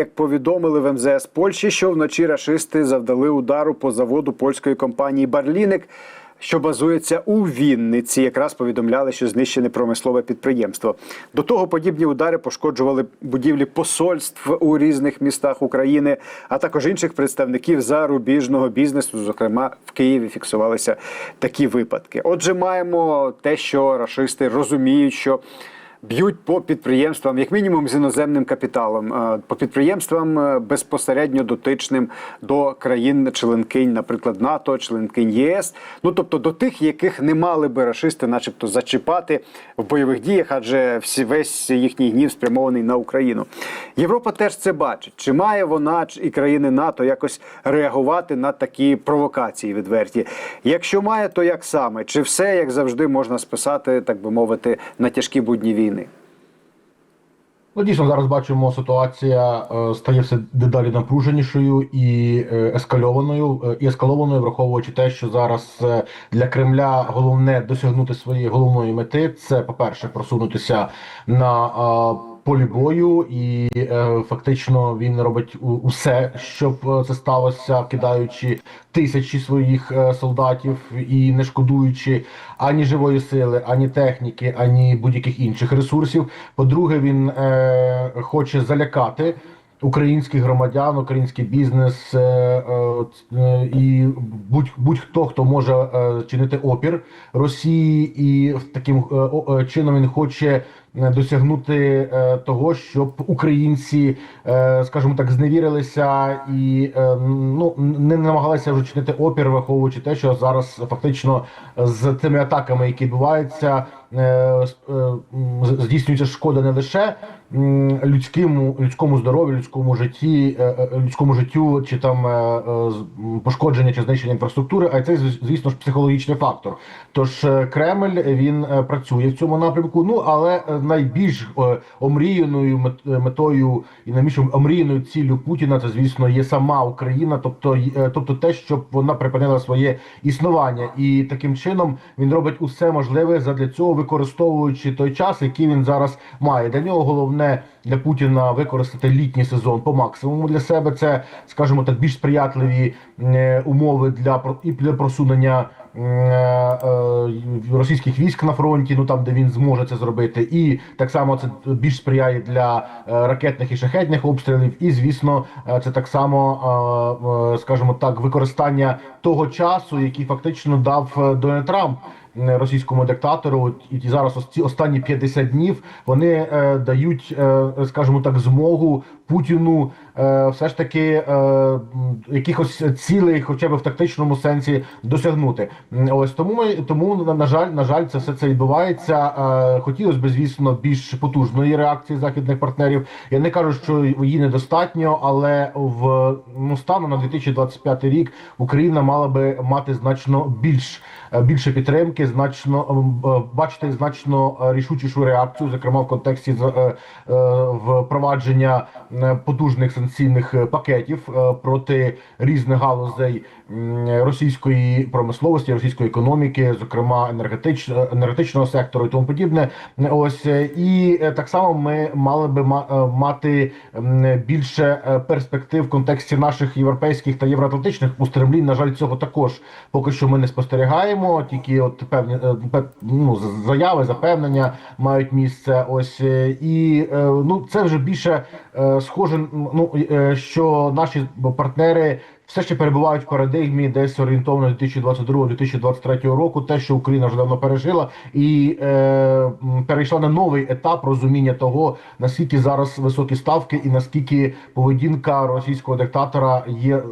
як повідомили в МЗС Польщі, що вночі рашисти завдали удару по заводу польської компанії Барлінек. Що базується у Вінниці, якраз повідомляли, що знищене промислове підприємство. До того подібні удари пошкоджували будівлі посольств у різних містах України, а також інших представників зарубіжного бізнесу. Зокрема, в Києві фіксувалися такі випадки. Отже, маємо те, що рашисти розуміють, що б'ють по підприємствам, як мінімум, з іноземним капіталом, е, по підприємствам е, безпосередньо дотичним до країн-членкинь, наприклад, НАТО, членкинь ЄС. Ну тобто до тих, яких не мали би рашисти, начебто, зачіпати в бойових діях, адже всі весь їхній гнів спрямований на Україну. Європа теж це бачить. Чи має вона і країни НАТО якось реагувати на такі провокації відверті? Якщо має, то як саме? Чи все як завжди можна списати, так би мовити, на тяжкі будні війни? Ну, дійсно, зараз бачимо, ситуація е, стає все дедалі напруженішою і е, ескальованою, е, і ескалованою, враховуючи те, що зараз для Кремля головне досягнути своєї головної мети це, по-перше, просунутися на полі бою, і е, фактично він робить усе, щоб е, це сталося, кидаючи тисячі своїх е, солдатів і не шкодуючи ані живої сили, ані техніки, ані будь-яких інших ресурсів. По-друге, він е, хоче залякати. Українських громадян, український бізнес е, е, е, і будь будь-хто, хто може е, чинити опір Росії, і таким е, е, чином він хоче досягнути е, того, щоб українці, е, скажімо так, зневірилися і е, ну не намагалися вже чинити опір, враховуючи те, що зараз фактично з цими атаками, які відбуваються, е, е, здійснюється шкода не лише людському людському здоров'ю, людському житті, е, е, людському життю, чи там е, е, пошкодження чи знищення інфраструктури, а й це звісно ж психологічний фактор. Тож е, Кремль він е, працює в цьому напрямку. Ну але е, найбільш е, омріяною е, метою і найбільш омріяною ціллю Путіна це звісно є сама Україна, тобто е, тобто те, щоб вона припинила своє існування, і таким чином він робить усе можливе задля цього, використовуючи той час, який він зараз має. Для нього головне для Путіна використати літній сезон по максимуму для себе. Це скажімо так, більш сприятливі е, умови для і для просунення. е, е, Російських військ на фронті, ну там де він зможе це зробити, і так само це більш сприяє для ракетних і шахетних обстрілів. І звісно, це так само, скажімо так, використання того часу, який фактично дав Дональд Трамп російському диктатору. і І зараз ці останні 50 днів вони е, дають, е, скажімо так, змогу Путіну е, все ж таки е, якихось цілей, хоча б в тактичному сенсі, досягнути. Ось тому ми тому на, жаль, на жаль, це все це відбувається. Е, хотілося б, звісно, більш потужної реакції західних партнерів. Я не кажу, що її недостатньо, але в ну станом на 2025 рік Україна мала би мати значно більш е, більше підтримки, значно е, бачити значно е, рішучішу реакцію, зокрема в контексті е, е, впровадження е, потужних санкційних е, пакетів е, проти різних галузей російської промисловості, російської економіки, зокрема енергетич, енергетичного сектору і тому подібне. Ось е, і е, так само ми мали би ма- е, мати більше е, перспектив в контексті наших європейських та євроатлантичних устремлінь. На жаль, цього також поки що ми не спостерігаємо. Тільки от певні е, ну, заяви, запевнення мають місце. Ось е, і е, ну це вже більше е, схоже. Ну е, що наші партнери. Все ще перебувають в парадигмі десь орієнтовно 2022-2023 року, те, що Україна вже давно пережила, і е, перейшла на новий етап розуміння того, наскільки зараз високі ставки, і наскільки поведінка російського диктатора є е, е,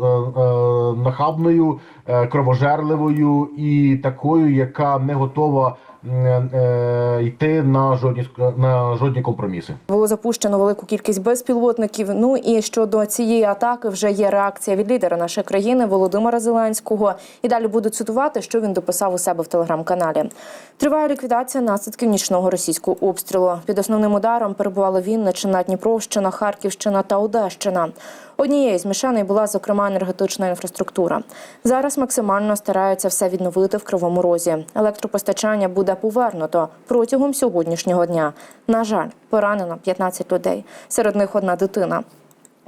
нахабною, е, кровожерливою і такою, яка не готова е, йти на жодні на жодні компроміси. Було запущено велику кількість безпілотників. Ну і щодо цієї атаки вже є реакція від лідера нашої країни Володимира Зеленського. І далі буду цитувати, що він дописав у себе в телеграм-каналі. Триває ліквідація наслідків нічного російського обстрілу. Під основним ударом перебували Вінниччина, Дніпровщина, Харківщина та Одещина. Однією з мішеней була зокрема енергетична інфраструктура. Зараз максимально стараються все відновити в кривому розі. Електропостачання буде повернуто протягом сьогоднішнього дня. На жаль, поранено 15 людей. Серед них одна дитина.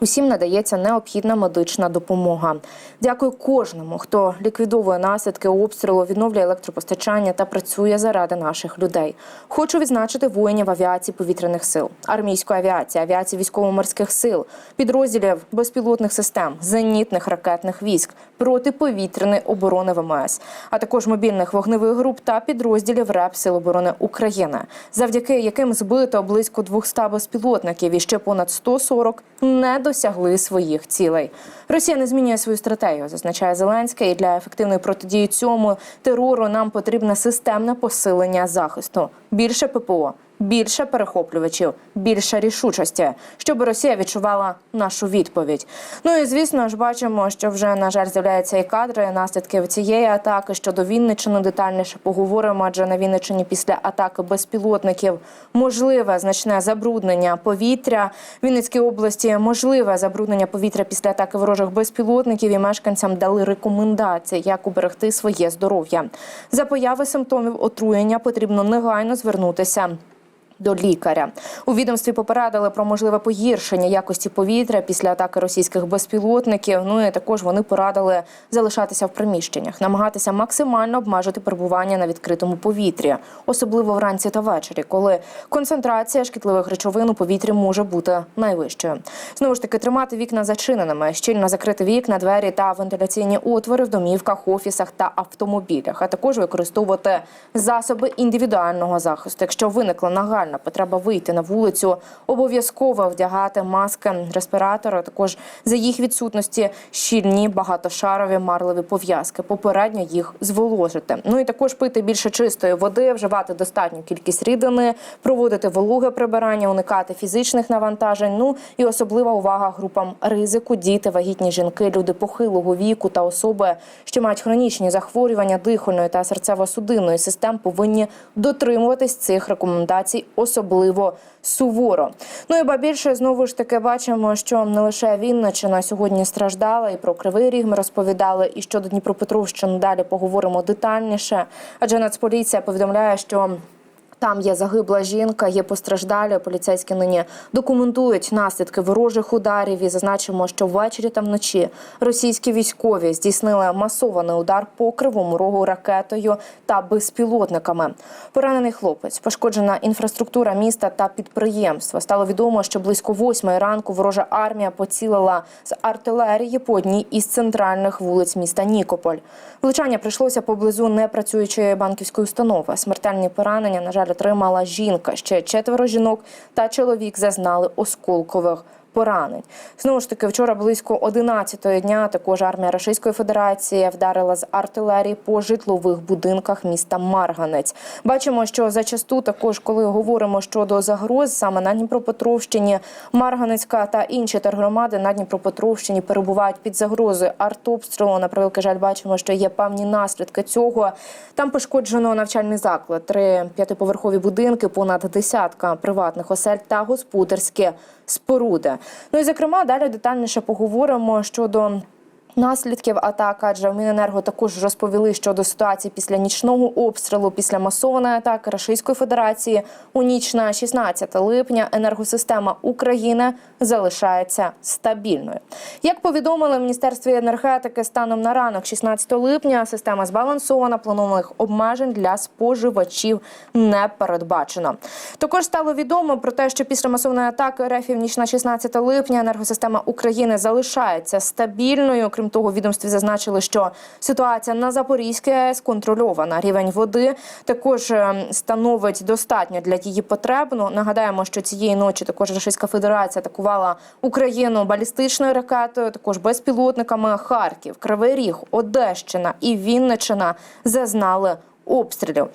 Усім надається необхідна медична допомога. Дякую кожному, хто ліквідовує наслідки обстрілу, відновлює електропостачання та працює заради наших людей. Хочу відзначити воїнів авіації повітряних сил, армійської авіації, авіації військово-морських сил, підрозділів безпілотних систем, зенітних ракетних військ, протиповітряної оборони ВМС, а також мобільних вогневих груп та підрозділів РЕП Сил оборони України, завдяки яким збито близько 200 безпілотників і ще понад 140 не досягли своїх цілей. Росія не змінює свою стратегію, зазначає Зеленський. І для ефективної протидії цьому терору нам потрібне системне посилення захисту, більше ППО. Більше перехоплювачів, більше рішучості, щоб Росія відчувала нашу відповідь. Ну і звісно ж бачимо, що вже на жаль з'являються і кадри наслідків цієї атаки. Щодо Вінниччини детальніше поговоримо. Адже на Вінниччині після атаки безпілотників можливе значне забруднення повітря. В Вінницькій області можливе забруднення повітря після атаки ворожих безпілотників. І мешканцям дали рекомендації, як уберегти своє здоров'я. За появи симптомів отруєння потрібно негайно звернутися до лікаря у відомстві попередили про можливе погіршення якості повітря після атаки російських безпілотників. Ну і також вони порадили залишатися в приміщеннях, намагатися максимально обмежити перебування на відкритому повітрі, особливо вранці та ввечері, коли концентрація шкідливих речовин у повітрі може бути найвищою. Знову ж таки, тримати вікна зачиненими, щільно закрити вікна, двері та вентиляційні отвори в домівках, офісах та автомобілях, а також використовувати засоби індивідуального захисту. Якщо виникла нагальна потреба вийти на вулицю, обов'язково вдягати маски, респіратори. Також за їх відсутності щільні багатошарові марливі пов'язки. Попередньо їх зволожити. Ну і також пити більше чистої води, вживати достатню кількість рідини, проводити вологе прибирання, уникати фізичних навантажень. Ну і особлива увага групам ризику: діти, вагітні жінки, люди похилого віку та особи, що мають хронічні захворювання дихальної та серцево-судинної систем, повинні дотримуватись цих рекомендацій, особливо суворо. Ну і ба більше знову ж таки бачимо, що не лише Вінничина сьогодні страждала, і про Кривий Ріг ми розповідали. І щодо Дніпропетровщини далі поговоримо детальніше. Адже Нацполіція повідомляє, що. Там є загибла жінка, є постраждалі. Поліцейські нині документують наслідки ворожих ударів. І зазначимо, що ввечері та вночі російські військові здійснили масований удар по кривому рогу ракетою та безпілотниками. Поранений хлопець, пошкоджена інфраструктура міста та підприємства. Стало відомо, що близько восьмої ранку ворожа армія поцілила з артилерії по одній із центральних вулиць міста Нікополь. Влучання прийшлося поблизу непрацюючої банківської установи. Смертельні поранення, на жаль, отримала жінка. Ще четверо жінок та чоловік зазнали осколкових. Поранень знову ж таки вчора близько 11-ї дня. Також армія Російської Федерації вдарила з артилерії по житлових будинках міста Марганець. Бачимо, що зачасту також, коли говоримо щодо загроз, саме на Дніпропетровщині, Марганецька та інші тергромади на Дніпропетровщині перебувають під загрозою артобстрілу. На превеликий жаль, бачимо, що є певні наслідки цього. Там пошкоджено навчальний заклад, три п'ятиповерхові будинки, понад десятка приватних осель та господарські споруди. Ну і зокрема, далі детальніше поговоримо щодо. Наслідків атак, адже в Міненерго також розповіли щодо ситуації після нічного обстрілу, після масованої атаки Російської Федерації у ніч на 16 липня енергосистема України залишається стабільною. Як повідомили в міністерстві енергетики, станом на ранок, 16 липня, система збалансована, планованих обмежень для споживачів не передбачено. Також стало відомо про те, що після масовної атаки РФ в ніч на 16 липня енергосистема України залишається стабільною. Крім того, відомстві зазначили, що ситуація на Запорізькій АЕС контрольована. Рівень води також е, становить достатньо для її потреб. Ну, нагадаємо, що цієї ночі також Російська Федерація атакувала Україну балістичною ракетою, також безпілотниками. Харків, Кривий Ріг, Одещина і Вінниччина зазнали обстрілів.